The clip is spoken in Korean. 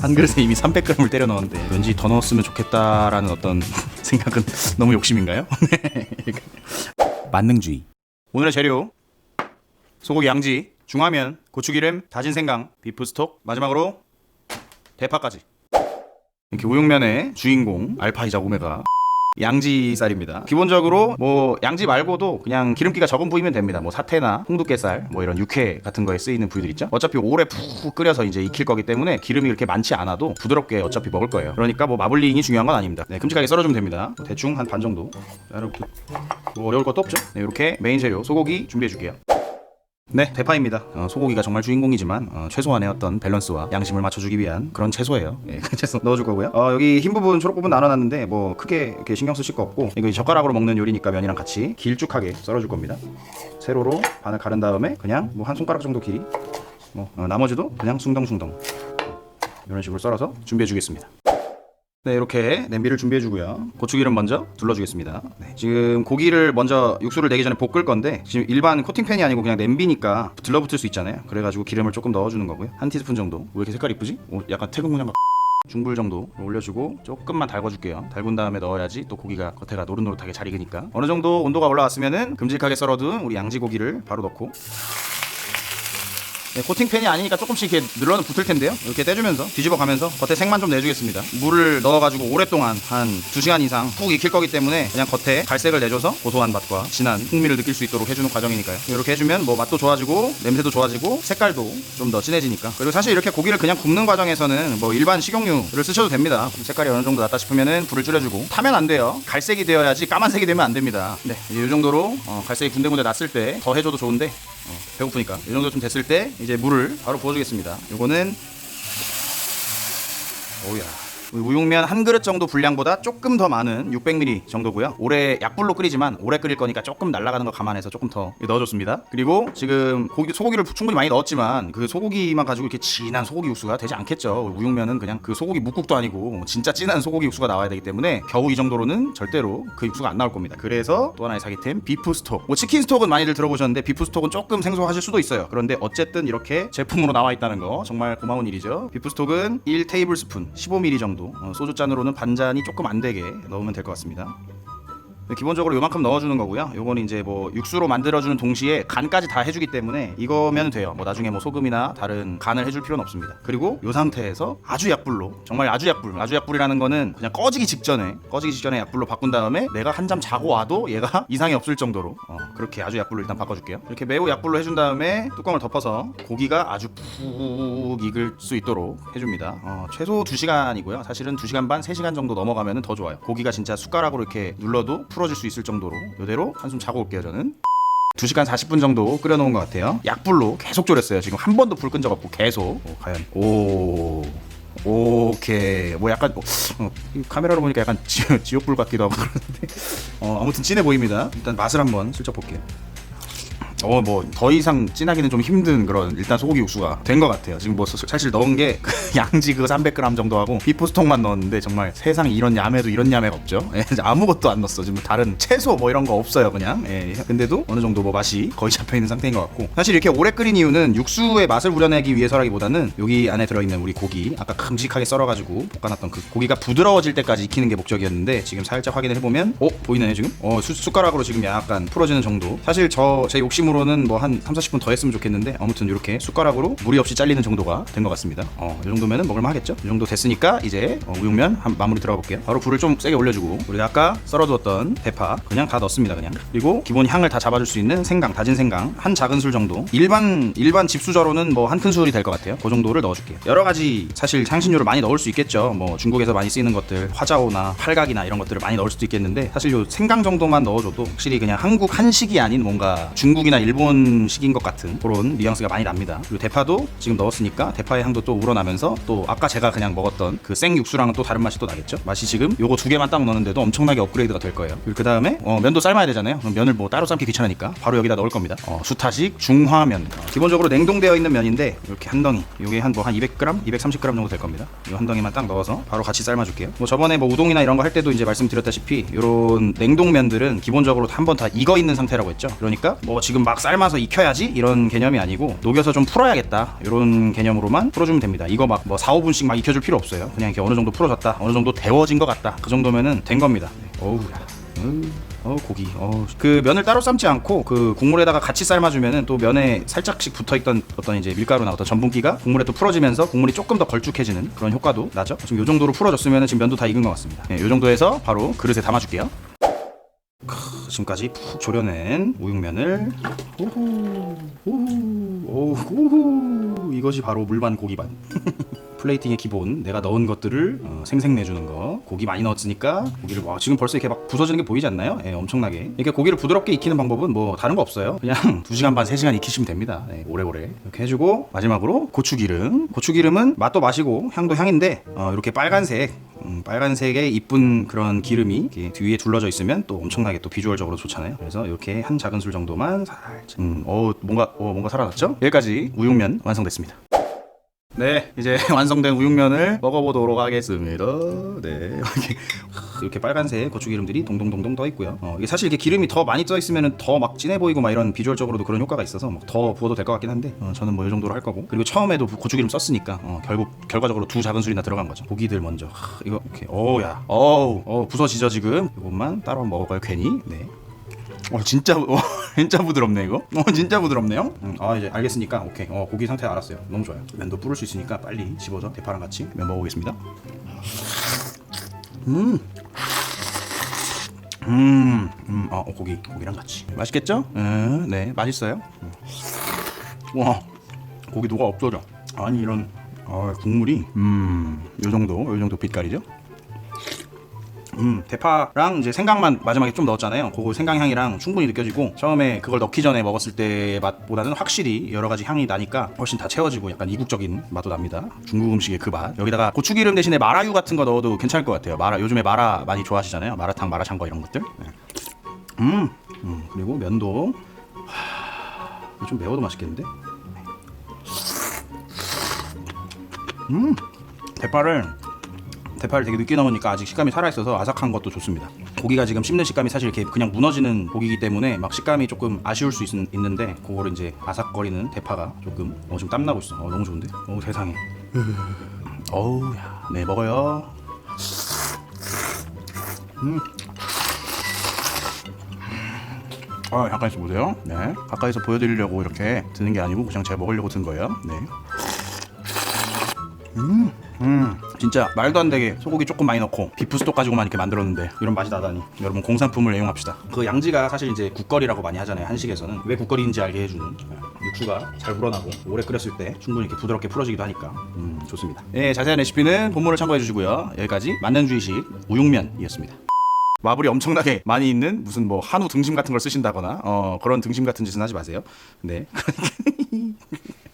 한 그릇에 이미 300g을 때려 넣었는데 왠지 더 넣었으면 좋겠다라는 어떤 생각은 너무 욕심인가요? 네. 만능주의. 오늘의 재료 소고기 양지, 중화면, 고추기름, 다진 생강, 비프 스톡, 마지막으로 대파까지. 이렇게 우육면의 주인공 알파이자 오메가 양지살입니다. 기본적으로 뭐 양지 말고도 그냥 기름기가 적은 부위면 됩니다. 뭐 사태나 홍두깨살, 뭐 이런 육회 같은 거에 쓰이는 부위들 있죠. 어차피 오래 푹 끓여서 이제 익힐 거기 때문에 기름이 그렇게 많지 않아도 부드럽게 어차피 먹을 거예요. 그러니까 뭐 마블링이 중요한 건 아닙니다. 네, 큼직하게 썰어주면 됩니다. 대충 한 반 정도. 자, 여러분 뭐 어려울 것도 없죠. 네, 이렇게 메인 재료 소고기 준비해 줄게요. 네, 대파입니다. 어, 소고기가 정말 주인공이지만 어, 최소한의 어떤 밸런스와 양심을 맞춰주기 위한 그런 채소예요. 예, 그 채소 넣어줄 거고요. 어, 여기 흰 부분, 초록 부분 나눠놨는데 뭐 크게 이렇게 신경 쓰실 거 없고 이거 젓가락으로 먹는 요리니까 면이랑 같이 길쭉하게 썰어줄 겁니다. 세로로 반을 가른 다음에 그냥 뭐 한 손가락 정도 길이, 뭐 어, 나머지도 그냥 숭덩숭덩 이런 식으로 썰어서 준비해 주겠습니다. 네, 이렇게 냄비를 준비해 주고요. 고추기름 먼저 둘러 주겠습니다. 네, 지금 고기를 먼저 육수를 내기 전에 볶을 건데 지금 일반 코팅팬이 아니고 그냥 냄비니까 들러붙을 수 있잖아요. 그래 가지고 기름을 조금 넣어 주는 거고요. 한 티스푼 정도. 왜 이렇게 색깔 이쁘지? 오, 약간 태국 문양 같 중불 정도 올려주고 조금만 달궈줄게요. 달군 다음에 넣어야지 또 고기가 겉에가 노릇노릇하게 잘 익으니까 어느 정도 온도가 올라왔으면은 큼직하게 썰어둔 우리 양지 고기를 바로 넣고 네, 코팅팬이 아니니까 조금씩 이렇게 늘러는 붙을 텐데요. 이렇게 떼주면서 뒤집어 가면서 겉에 색만 좀 내주겠습니다. 물을 넣어가지고 오랫동안 한 2시간 이상 푹 익힐 거기 때문에 그냥 겉에 갈색을 내줘서 고소한 맛과 진한 풍미를 느낄 수 있도록 해주는 과정이니까요. 이렇게 해주면 뭐 맛도 좋아지고 냄새도 좋아지고 색깔도 좀 더 진해지니까. 그리고 사실 이렇게 고기를 그냥 굽는 과정에서는 뭐 일반 식용유를 쓰셔도 됩니다. 색깔이 어느 정도 났다 싶으면은 불을 줄여주고 타면 안 돼요. 갈색이 되어야지 까만색이 되면 안 됩니다. 네, 이 정도로 어, 갈색이 군데군데 났을 때 더 해줘도 좋은데 어, 배고프니까 이 정도 좀 됐을 때 이제 물을 바로 부어주겠습니다. 요거는 오야 우육면 한 그릇 정도 분량보다 조금 더 많은 600ml 정도고요. 오래 약불로 끓이지만 오래 끓일 거니까 조금 날아가는 거 감안해서 조금 더 넣어줬습니다. 그리고 지금 고기 소고기를 충분히 많이 넣었지만 그 소고기만 가지고 이렇게 진한 소고기 육수가 되지 않겠죠. 우육면은 그냥 그 소고기 묵국도 아니고 진짜 진한 소고기 육수가 나와야 되기 때문에 겨우 이 정도로는 절대로 그 육수가 안 나올 겁니다. 그래서 또 하나의 사기템 비프 스톡. 뭐 치킨 스톡은 많이들 들어보셨는데 비프 스톡은 조금 생소하실 수도 있어요. 그런데 어쨌든 이렇게 제품으로 나와 있다는 거 정말 고마운 일이죠. 비프 스톡은 1 테이블 스푼 15ml 정도 어, 소주 잔으로는 반 잔이 조금 안 되게 넣으면 될 것 같습니다. 네, 기본적으로 요만큼 넣어주는 거고요. 요거는 이제 뭐 육수로 만들어주는 동시에 간까지 다 해주기 때문에 이거면 돼요. 뭐 나중에 뭐 소금이나 다른 간을 해줄 필요는 없습니다. 그리고 요 상태에서 아주 약불로 정말 아주 약불, 아주 약불이라는 거는 그냥 꺼지기 직전에 꺼지기 직전에 약불로 바꾼 다음에 내가 한잠 자고 와도 얘가 이상이 없을 정도로 어, 그렇게 아주 약불로 일단 바꿔줄게요. 이렇게 매우 약불로 해준 다음에 뚜껑을 덮어서 고기가 아주 푹 익을 수 있도록 해줍니다. 어, 최소 2시간이고요. 사실은 2시간 반, 3시간 정도 넘어가면 더 좋아요. 고기가 진짜 숟가락으로 이렇게 눌러도 풀어질 수 있을 정도로 이대로 한숨 자고 올게요 저는. 2시간 40분 정도 끓여놓은 것 같아요. 약불로 계속 졸였어요. 지금 한 번도 불 끈 적 없고 계속. 오, 과연. 오. 오케이. 뭐 약간 어, 어, 이 카메라로 보니까 약간 지, 지옥불 같기도 하고 그러는데. 어, 아무튼 진해 보입니다. 일단 맛을 한번 슬쩍 볼게요 어 뭐 더 이상 진하기는 좀 힘든 그런 일단 소고기 육수가 된 것 같아요. 지금 뭐 사- 사실 넣은 게 그 양지 그 300g 정도 하고 비포스톡만 넣었는데 정말 세상에 이런 야매도 이런 야매가 없죠. 예, 아무것도 안 넣었어. 지금 다른 채소 뭐 이런 거 없어요 그냥. 예, 근데도 어느 정도 뭐 맛이 거의 잡혀 있는 상태인 것 같고 사실 이렇게 오래 끓인 이유는 육수의 맛을 우려내기 위해서라기보다는 여기 안에 들어있는 우리 고기 아까 큼직하게 썰어가지고 볶아놨던 그 고기가 부드러워질 때까지 익히는 게 목적이었는데 지금 살짝 확인을 해보면 어 보이나요 지금? 어 수- 숟가락으로 지금 약간 풀어지는 정도. 사실 저 제 욕심 으로는 뭐 한 3, 40분 더 했으면 좋겠는데 아무튼 이렇게 숟가락으로 무리 없이 잘리는 정도가 된 것 같습니다. 어, 이 정도면은 먹을만 하겠죠? 이 정도 됐으니까 이제 어, 우육면 한 마무리 들어가 볼게요. 바로 불을 좀 세게 올려주고 우리가 아까 썰어두었던 대파 그냥 다 넣습니다. 그냥 그리고 기본 향을 다 잡아줄 수 있는 생강, 다진 생강 한 작은 술 정도. 일반 일반 집수저로는 뭐 한 큰 술이 될 것 같아요. 그 정도를 넣어줄게요. 여러 가지 사실 향신료를 많이 넣을 수 있겠죠. 뭐 중국에서 많이 쓰이는 것들 화자오나 팔각이나 이런 것들을 많이 넣을 수도 있겠는데 사실 요 생강 정도만 넣어줘도 확실히 그냥 한국 한식이 아닌 뭔가 중국이나 일본식인 것 같은 그런 뉘앙스가 많이 납니다. 그리고 대파도 지금 넣었으니까 대파의 향도 또 우러나면서 또 아까 제가 그냥 먹었던 그 생 육수랑은 또 다른 맛이 또 나겠죠. 맛이 지금 요거 두 개만 딱 넣는데도 엄청나게 업그레이드가 될 거예요. 그리고 그 다음에 어, 면도 삶아야 되잖아요. 그럼 면을 뭐 따로 삶기 귀찮으니까 바로 여기다 넣을 겁니다. 어, 수타식 중화면. 어, 기본적으로 냉동되어 있는 면인데 이렇게 한 덩이. 요게 한 뭐 한 200g, 230g 정도 될 겁니다. 이 한 덩이만 딱 넣어서 바로 같이 삶아줄게요. 뭐 저번에 뭐 우동이나 이런 거 할 때도 이제 말씀드렸다시피 이런 냉동면들은 기본적으로 한 번 다 익어 있는 상태라고 했죠. 그러니까 뭐 지금 막막 삶아서 익혀야지 이런 개념이 아니고 녹여서 좀 풀어야겠다 이런 개념으로만 풀어주면 됩니다. 이거 막 뭐 4, 5분씩 막 익혀줄 필요 없어요. 그냥 이렇게 어느 정도 풀어졌다, 어느 정도 데워진 것 같다. 그 정도면은 된 겁니다. 네. 어우, 야. 음, 어 고기. 어. 그 면을 따로 삶지 않고 그 국물에다가 같이 삶아주면은 또 면에 살짝씩 붙어있던 어떤 이제 밀가루나 어떤 전분기가 국물에 또 풀어지면서 국물이 조금 더 걸쭉해지는 그런 효과도 나죠. 지금 요 정도로 풀어졌으면은 지금 면도 다 익은 것 같습니다. 네, 요 정도에서 바로 그릇에 담아줄게요. 크, 지금까지 푹 졸여낸 우육면을 우후 우후 오, 우후 이것이 바로 물반 고기반 플레이팅의 기본. 내가 넣은 것들을 어, 생생 내주는 거. 고기 많이 넣었으니까 고기를 와 지금 벌써 이렇게 막 부서지는 게 보이지 않나요? 예, 엄청나게. 이렇게 고기를 부드럽게 익히는 방법은 뭐 다른 거 없어요. 그냥 2시간 반 3시간 익히시면 됩니다. 네, 오래오래. 이렇게 해주고 마지막으로 고추기름. 고추기름은 맛도 맛이고 향도 향인데 어, 이렇게 빨간색 음, 빨간색의 이쁜 그런 기름이 뒤에 둘러져 있으면 또 엄청나게 또 비주얼 적으로 좋잖아요. 그래서 이렇게 한 작은 술 정도만 살짝. 음, 어 뭔가 어 뭔가 살아났죠? 여기까지 우육면 완성됐습니다. 네, 이제 완성된 우육면을 먹어보도록 하겠습니다. 네, 이렇게, 빨간색 고추 기름들이 동동동동 떠 있고요. 어, 이게 사실 이게 기름이 더 많이 떠 있으면 더 막 진해 보이고 막 이런 비주얼적으로도 그런 효과가 있어서 막더 부어도 될 것 같긴 한데 어, 저는 뭐 이 정도로 할 거고 그리고 처음에도 고추 기름 썼으니까 어, 결국 결과적으로 두 작은 술이나 들어간 거죠. 고기들 먼저 하, 이거 이렇게 어우야 어우 어 부서지죠 지금 이것만 따로 먹어봐요 괜히 네. 어 진짜 어, 진짜 부드럽네 이거. 어 진짜 부드럽네요. 음, 아 이제 알겠으니까 오케이. 어 고기 상태 알았어요. 너무 좋아요. 면도 불을 수 있으니까 빨리 집어서 대파랑 같이 면 먹어보겠습니다. 음. 음, 음, 어, 고기, 고기랑 같이 맛있겠죠? 음, 네, 맛있어요. 음. 와, 고기 녹아 없어져. 아니 이런 어, 국물이 음, 요 정도, 요 정도 빛깔이죠? 음, 대파랑 이제 생강만 마지막에 좀 넣었잖아요. 그거 생강 향이랑 충분히 느껴지고 처음에 그걸 넣기 전에 먹었을 때 맛보다는 확실히 여러 가지 향이 나니까 훨씬 다 채워지고 약간 이국적인 맛도 납니다. 중국 음식의 그 맛. 여기다가 고추기름 대신에 마라유 같은 거 넣어도 괜찮을 것 같아요. 마라 요즘에 마라 많이 좋아하시잖아요. 마라탕, 마라샹궈 이런 것들. 네. 음, 음, 그리고 면도 하, 좀 매워도 맛있겠는데? 음, 대파를 대파를 되게 늦게 넣으니까 아직 식감이 살아있어서 아삭한 것도 좋습니다. 고기가 지금 씹는 식감이 사실 이렇게 그냥 무너지는 고기이기 때문에 막 식감이 조금 아쉬울 수 있, 는데 그거를 이제 아삭거리는 대파가 조금 어 지금 땀 나고 있어. 어 너무 좋은데? 어 세상에. 어우 야, 네 먹어요. 음. 아 가까이서 보세요. 네, 가까이서 보여드리려고 이렇게 드는 게 아니고 그냥 제가 먹으려고 든 거예요. 네. 음, 음, 진짜 말도 안 되게 소고기 조금 많이 넣고 비프 스톡 가지고만 이렇게 만들었는데 이런 맛이 나다니 여러분 공산품을 애용합시다. 그 양지가 사실 이제 국거리라고 많이 하잖아요 한식에서는 왜 국거리인지 알게 해주는 네, 육수가 잘 우러나고 오래 끓였을 때 충분히 이렇게 부드럽게 풀어지기도 하니까 음 좋습니다. 네 자세한 레시피는 본문을 참고해 주시고요 여기까지 만능 주의식 우육면이었습니다. 마블이 엄청나게 많이 있는 무슨 뭐 한우 등심 같은 걸 쓰신다거나 어 그런 등심 같은 짓은 하지 마세요. 네.